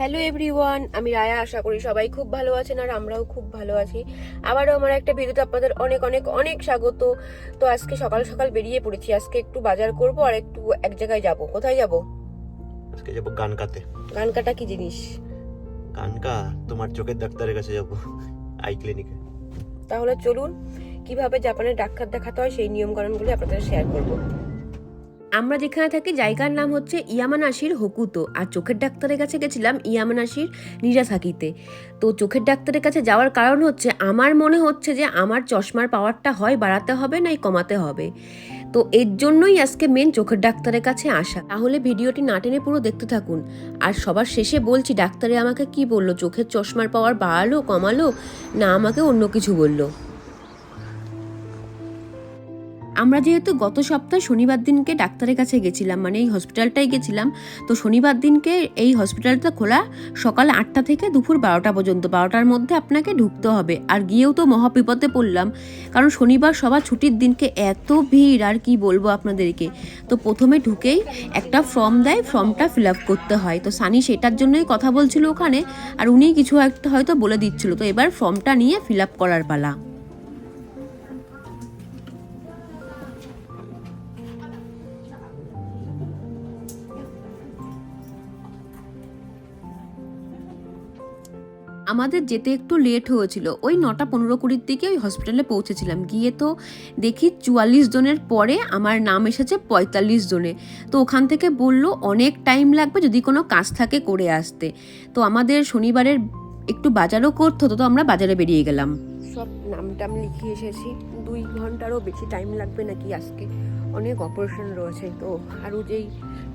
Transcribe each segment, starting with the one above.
Hello everyone আমি রায়া আশা করি সবাই খুব ভালো আছেন আর আমরাও খুব ভালো আছি। আবারও আমার একটা ভিডিওতে আপনাদের অনেক অনেক অনেক স্বাগত। তো আজকে সকাল সকাল বেরিয়ে পড়েছি। আজকে একটু বাজার করব আর একটু এক জায়গায় যাব। কোথায় যাব? আজকে যাব গানকাতে। গান কাটা কি জিনিস? গানকা তোমার চোখের ডাক্তারের কাছে যাব আই ক্লিনিকে তাহলে চলুন কীভাবে জাপানের ডাক্তার দেখাতে হয় সেই নিয়ম কানুনগুলো আপনাদের শেয়ার করব। আমরা যেখানে থাকি, জায়গার নাম হচ্ছে ইয়ামানাশির হকুতো। আর চোখের ডাক্তারের কাছে গেছিলাম ইয়ামানাশির নিরাসাকিতে। তো চোখের ডাক্তারের কাছে যাওয়ার কারণ হচ্ছে, আমার মনে হচ্ছে যে আমার চশমার পাওয়ারটা হয় বাড়াতে হবে, নাই কমাতে হবে। তো এর জন্যই আজকে মেন চোখের ডাক্তারের কাছে আসা। তাহলে ভিডিওটি না টেনে পুরো দেখতে থাকুন। আর সবার শেষে বলছি, ডাক্তারে আমাকে কি বলল? চোখের চশমার পাওয়ার বাড়ালো, কমালো, না আমাকে অন্য কিছু বলল? আমরা যেহেতু গত সপ্তাহে শনিবার দিনকে ডাক্তারের কাছে গেছিলাম মানে এই হসপিটালটাই গেছিলাম, তো শনিবার দিনকে এই হসপিটালটা খোলা সকাল আটটা থেকে দুপুর বারোটা পর্যন্ত। বারোটার মধ্যে আপনাকে ঢুকতে হবে। আর গিয়েও তো মহাবিপদে পড়লাম, কারণ শনিবার সবার ছুটির দিনকে এত ভিড়, আর কি বলব আপনাদেরকে। তো প্রথমে ঢুকেই একটা ফর্ম দেয়, ফর্মটা ফিল আপ করতে হয়। তো সানি সেটার জন্যই কথা বলছিল ওখানে, আর উনি কিছু একটা হয়তো বলে দিচ্ছিল। তো এবার ফর্মটা নিয়ে ফিল আপ করার পালা। আমাদের যেতে একটু লেট হয়েছিল। ওই নটা পনেরো কুড়ির দিকে ওই হসপিটালে পৌঁছেছিলাম। গিয়ে তো দেখি চুয়াল্লিশ জনের পরে আমার নাম এসেছে পঁয়তাল্লিশ জনে তো ওখান থেকে বলল, অনেক টাইম লাগবে যদি কোনো কাজ থাকে করে আসতে। তো আমাদের শনিবারের একটু বাজারও করতে হতো, তো আমরা বাজারে বেরিয়ে গেলাম। সব নাম টাম এসেছি। দুই ঘন্টারও বেশি টাইম লাগবে নাকি আজকে? অনেক অপারেশন রয়েছে। তো আরও যেই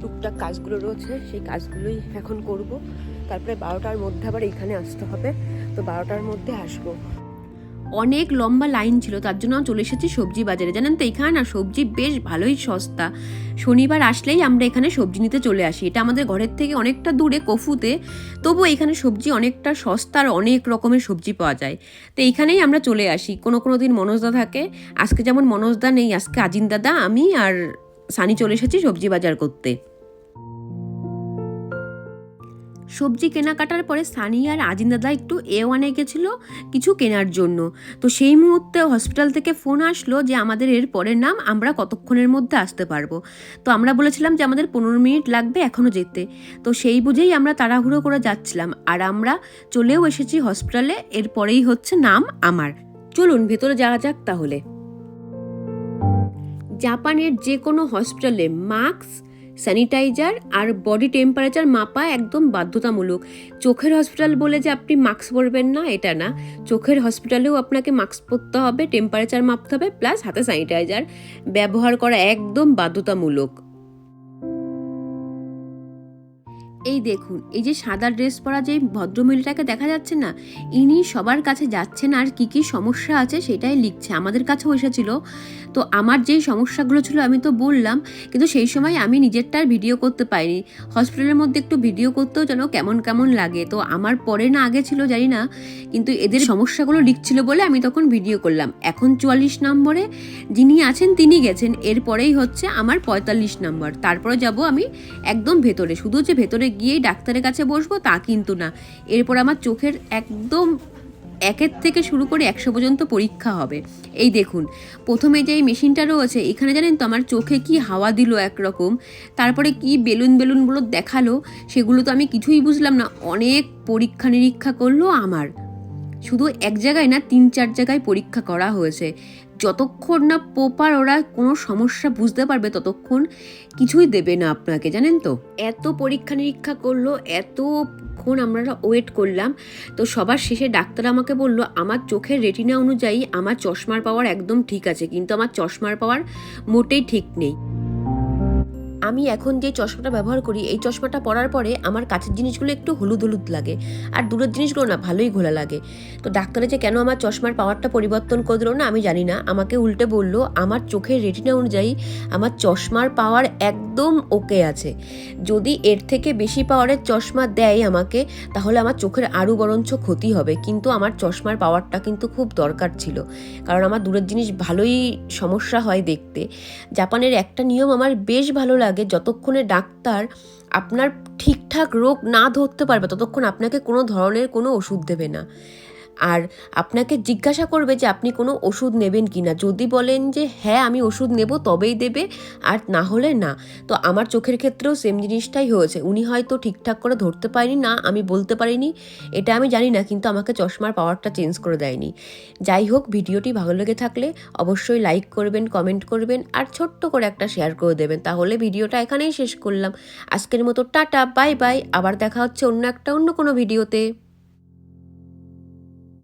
টুকটাক কাজগুলো রয়েছে, সেই কাজগুলোই এখন করব। তারপরে বারোটার মধ্যে আবার এখানে আসতে হবে। তো বারোটার মধ্যে আসব। অনেক লম্বা লাইন ছিল, তার জন্য চলে এসেছি সবজি বাজারে। জানেন তো, এখানে না সবজি বেশ ভালোই সস্তা। শনিবার আসলেই আমরা এখানে সবজি নিতে চলে আসি। এটা আমাদের ঘরের থেকে অনেকটা দূরে, কফুতে। তবু এখানে সবজি অনেকটা সস্তা আর অনেক রকমের সবজি পাওয়া যায়। তো এইখানেই আমরা চলে আসি। কোনো কোনো দিন মনোজদা থাকে। আজকে যেমন মনোজদা নেই, আজকে আজিন দাদা, আমি আর সানি চলে এসেছি সবজি বাজার করতে। সবজি কেনাকাটার পরে সানি আর আজিন দাদা একটু এ ওয়ানে গেছিল কিছু কেনার জন্য। তো সেই মুহূর্তে হসপিটাল থেকে ফোন আসলো যে আমাদের এর পরের নাম আমরা কতক্ষণের মধ্যে আসতে পারব। তো আমরা বলেছিলাম যে আমাদের পনেরো মিনিট লাগবে এখনও যেতে। তো সেই বুঝেই আমরা তাড়াহুড়ো করে যাচ্ছিলাম আর আমরা চলেও এসেছি হসপিটালে এরপরেই হচ্ছে নাম আমার। চলুন ভেতরে যাওয়া যাক তাহলে। জাপানের যে কোনো হসপিটালে মাস্ক স্যানিটাইজার আর বডি টেম্পারেচার মাপা একদম বাধ্যতামূলক। চোখের হসপিটাল বলে যে আপনি মাস্ক পরবেন না, এটা না। চোখের হসপিটালেও আপনাকে মাস্ক পরতে হবে, টেম্পারেচার মাপতে হবে, প্লাস হাতে স্যানিটাইজার। ব্যবহার করা একদম বাধ্যতামূলক। এই দেখুন, এই যে সাদা ড্রেস পরা যে ভদ্রমহিলাটাকে দেখা যাচ্ছে না, ইনি সবার কাছে যাচ্ছেন আর কি কি সমস্যা আছে সেটাই লিখছে, আমাদের কাছেও এসেছিল। তো আমার যেই সমস্যাগুলো ছিল আমি তো বললাম, কিন্তু সেই সময় আমি নিজেরটার ভিডিও করতে পাইনি হসপিটালের মধ্যে একটু ভিডিও করতেও যেন কেমন কেমন লাগে, তো আমার পরে না আগে ছিল জানি না, কিন্তু এদের সমস্যাগুলো লিখছিল বলে আমি তখন ভিডিও করলাম। এখন চুয়াল্লিশ নম্বরে যিনি আছেন তিনি গেছেন, এরপরেই হচ্ছে আমার পঁয়তাল্লিশ নম্বর। তারপরে যাব আমি একদম ভেতরে, শুধু যে ভেতরে গিয়েই ডাক্তারের কাছে বসবো, তা কিন্তু না। এরপর আমার চোখের একদম একের থেকে শুরু করে একশো পর্যন্ত পরীক্ষা হবে। এই দেখুন, প্রথমে যে এই মেশিনটা রয়েছে, এখানে জানেন তো আমার চোখে কি হাওয়া দিল একরকম, তারপরে কি বেলুন বেলুনগুলো দেখাল, সেগুলো তো আমি কিছুই বুঝলাম না। অনেক পরীক্ষা নিরীক্ষা করল আমার। শুধু এক জায়গায় না, তিন চার জায়গায় পরীক্ষা করা হয়েছে। যতক্ষণ না পোপার ওরা কোনো সমস্যা বুঝতে পারবে, ততক্ষণ কিছুই দেবে না আপনাকে, জানেন তো? এত পরীক্ষা নিরীক্ষা করল, এতক্ষণ আমরা ওয়েট করলাম, তো সবার শেষে ডাক্তার আমাকে বলল, আমার চোখের রেটিনা অনুযায়ী আমার চশমার পাওয়ার একদম ঠিক আছে, কিন্তু আমার চশমার পাওয়ার মোটেই ঠিক নেই। আমি এখন যে চশমাটা ব্যবহার করি, এই চশমাটা পরার পরে আমার কাছের জিনিসগুলো একটু হলুদ হলুদ লাগে আর দূরের জিনিসগুলো না ভালোই ঘোলা লাগে। তো ডাক্তারে যে কেন আমার চশমার পাওয়ারটা পরিবর্তন করে দিল না, আমি জানি না। আমাকে উল্টে বলল, আমার চোখের রেটিনা অনুযায়ী আমার চশমার পাওয়ার একদম ওকে আছে। যদি এর থেকে বেশি পাওয়ারের চশমা দেয় আমাকে, তাহলে আমার চোখের আরও বরঞ্চ ক্ষতি হবে। কিন্তু আমার চশমার পাওয়ারটা কিন্তু খুব দরকার ছিল। কারণ আমার দূরের জিনিস ভালোই সমস্যা হয় দেখতে। জাপানের একটা নিয়ম আমার বেশ ভালো লাগে। যতক্ষণে ডাক্তার আপনার ঠিকঠাক রোগ না ধরতে পারবে, ততক্ষণ আপনাকে কোনো ধরনের কোনো ওষুধ দেবে না। আর আপনাকে জিজ্ঞাসা করবে যে আপনি কোনো ওষুধ নেবেন কি না যদি বলেন যে হ্যাঁ আমি ওষুধ নেব, তবেই দেবে, আর না হলে না। তো আমার চোখের ক্ষেত্রেও সেম জিনিসটাই হয়েছে। উনি হয়তো ঠিকঠাক করে ধরতে পারেনি, না, আমি বলতে পারিনি, এটা আমি জানি না, কিন্তু আমাকে চশমার পাওয়ারটা চেঞ্জ করে দেয়নি। যাই হোক, ভিডিওটি ভালো লেগে থাকলে অবশ্যই লাইক করবেন কমেন্ট করবেন, আর ছোট্ট করে একটা শেয়ার করে দেবেন। তাহলে ভিডিওটা এখানেই শেষ করলাম। আজকের মতো টাটা বাই বাই আবার দেখা হচ্ছে অন্য একটা, অন্য কোনো ভিডিওতে